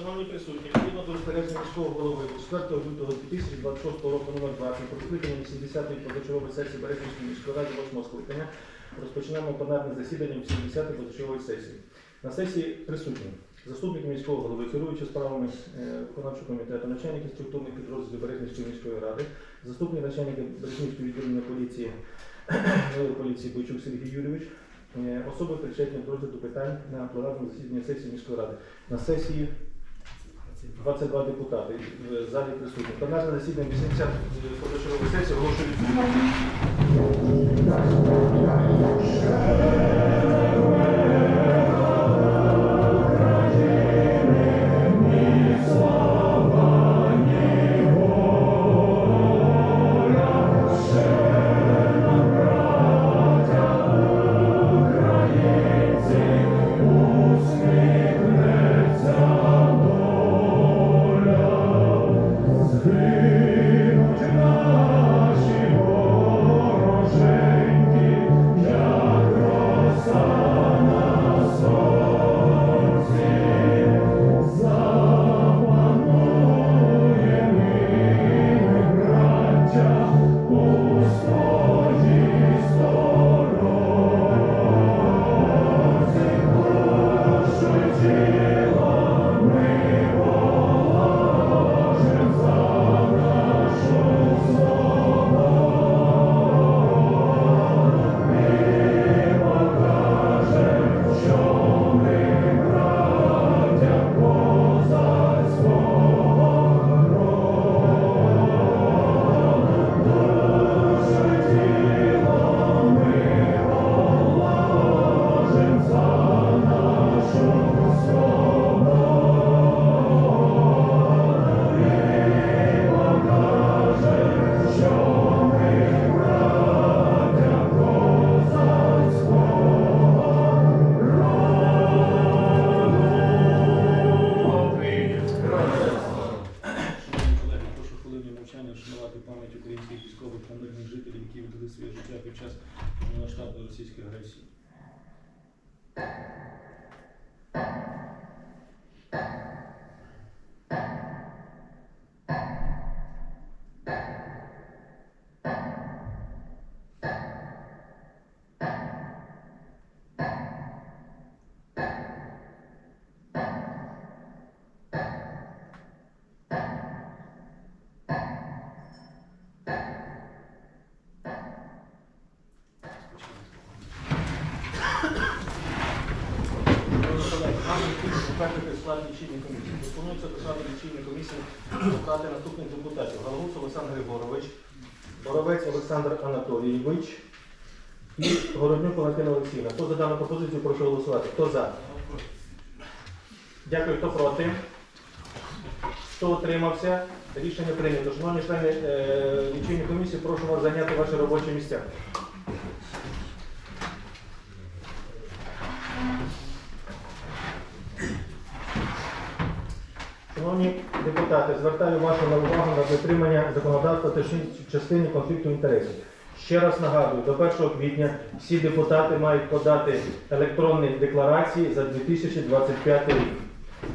Шановні присутні, відповідно до розпорядження міського голови від 4 лютого 2026 року номер 20 про скликання 80-ї позачергової сесії Березівської міської ради 8 скликання розпочинаємо пленарне засідання 80-ї позачергової сесії. На сесії присутні заступник міського голови, керуючи справами е, виконавчого комітету, начальники структурних підрозділів Березнівської міської ради, заступник начальника Березнівського відділення поліції поліції Бойчук Сергій Юрійович, е, особи причетні до розгляду питань на пленарному засіданні сесії міської ради. На сесії 22 депутати в залі присутні. Пленарне засідання 80 позачергової сесії оголошую відкритим. Вшанувати пам'ять українських військових та мирних жителів, які віддали своє життя під час повномасштабної російської агресії. Затвердити склад лічильної комісії. Пропонується до складу лічильної комісії обрати наступних депутатів. Галагус Олександр Григорович, Боровець Олександр Анатолійович і Городнюк Валентина Олексійовна. Хто за дану пропозицію, прошу голосувати. Хто за? Дякую, хто проти? Хто утримався? Рішення прийнято. Шановні члени е, лічильної комісії, прошу вас зайняти ваші робочі місця. Шановні депутати, звертаю вашу увагу на дотримання законодавства та в частині конфлікту інтересів. Ще раз нагадую, до 1 квітня всі депутати мають подати електронні декларації за 2025 рік.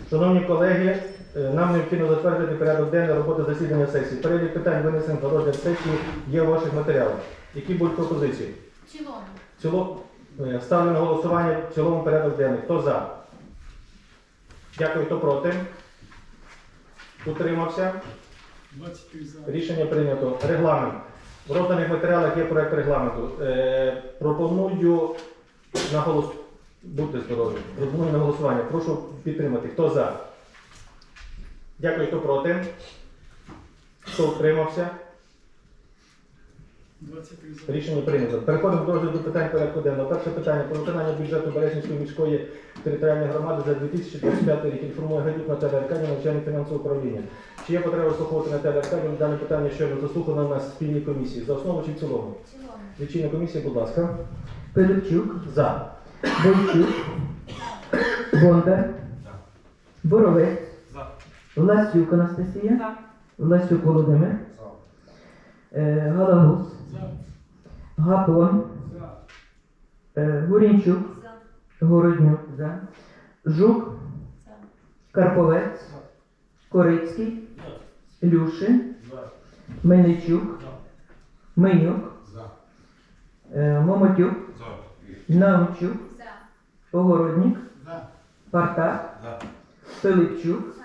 Шановні колеги, е, нам необхідно затвердити порядок денний роботи засідання сесії. Перелік питань винесених на розгляд сесії є у ваших матеріалах. Які будуть пропозиції? В цілому. В цілому е, ставлю на голосування в цілому порядок денний. Хто за? Дякую, хто проти? Утримався? Рішення прийнято. Регламент. В розданих матеріалах є проект регламенту. Е, пропоную на голос... Будьте здорові. Пропоную на голосування. Прошу підтримати. Хто за? Дякую, хто проти? Хто утримався? Рішення прийнято. Переходимо до розгляду питань порядку денного. Перше питання про виконання бюджету Березнівської міської територіальної громади за 2025 рік інформує Гадюк Наталя Аркадівна, начальник фінансового управління. Чи є потреба слухати Наталя Аркадівна? Дане питання щойно заслухано на спільній комісії. За основу чи в цілому? Лічильна комісія, будь ласка. Пилипчук, За. Бойчук, Бондар, Боровець, Власюк Анастасія, Власюк Володимир, е, Галагус, Гапон, е, Гурінчук, За. Городнюк, за. Жук, За. Карповець, Корицький, Люшин, Мельничук, Минюк, е, Момотюк, Наумчук, Огородник, Партак, Пилипчук,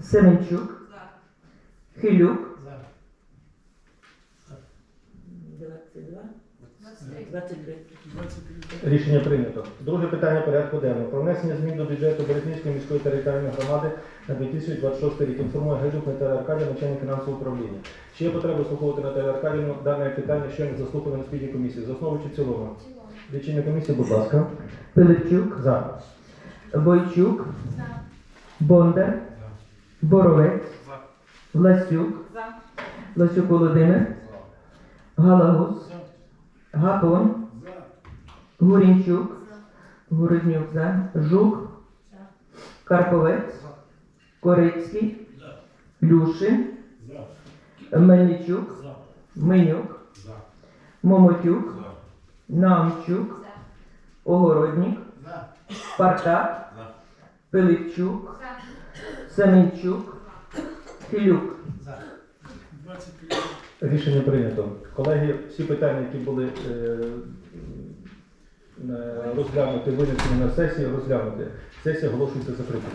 Семенчук, Хилюк, 22, 23. Рішення прийнято. Друге питання порядку денного. Про внесення змін до бюджету Березнівської міської територіальної громади на 2026 рік. Інформує Гайдук Наталя Аркадія, начальник фінансового управління. Чи є потреба слухати Наталію Аркадівну дане питання, що не заслухали на спільній комісії? За основу чи в цілому? Лічильна комісія, будь ласка. Пилипчук, За. Бойчук, Бондар, Боровець, Власюк, Власюк Володимир, Галагус, Гапон, Гурінчук, Городнюк за, Жук, Карповець, Корицький, Люшин, Мельничук, Минюк, Момотюк, Намчук, Огородник, Партак, Пилипчук, Семенчук, Філюк. Рішення прийнято. Колеги, всі питання, які були е, розглянуті, винесені на сесії, розглянуті. Сесія оголошується закритою.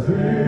Дякую,